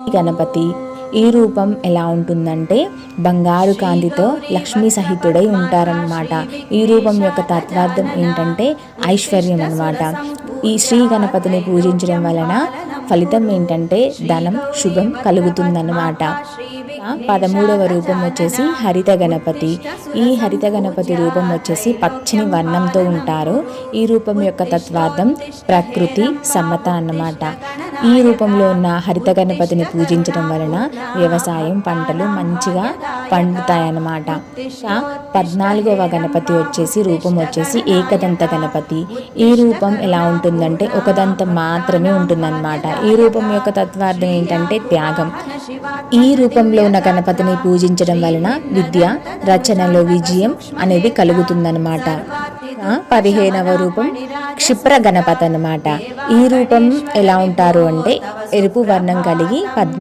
గణపతి. ఈ రూపం ఎలా ఉంటుందంటే బంగారు కాంతితో లక్ష్మీ సహితుడై ఉంటారనమాట ఈ రూపం యొక్క తత్వార్థం ఏంటంటే ఐశ్వర్యం అన్నమాట. ఈ శ్రీ గణపతిని పూజించడం వలన ఫలితం ఏంటంటే ధనం శుభం కలుగుతుందన్నమాట. పదమూడవ రూపం వచ్చేసి హరిత గణపతి. ఈ హరిత గణపతి రూపం వచ్చేసి పచ్చని వర్ణంతో ఉంటారు. ఈ రూపం యొక్క తత్వార్థం ప్రకృతి సమత అన్నమాట. ఈ రూపంలో ఉన్న హరిత గణపతిని పూజించడం వలన వ్యవసాయం పంటలు మంచిగా పండుతాయన్నమాట. పద్నాలుగవ గణపతి వచ్చేసి రూపం వచ్చేసి ఏకదంత గణపతి. ఈ రూపం ఎలా ఉంటుందంటే ఒకదంతం మాత్రమే ఉంటుందన్నమాట. ఈ రూపం యొక్క తత్వార్థం ఏంటంటే త్యాగం. ఈ రూపంలో ఉన్న గణపతిని పూజించడం వలన విద్య రచనలో విజయం అనేది కలుగుతుందన్నమాట. పదిహేనవ రూపం క్షిప్ర గణపతి అన్నమాట ఈ రూపం ఎలా ఉంటారు అంటే ఎరుపు వర్ణం కలిగి పద్మ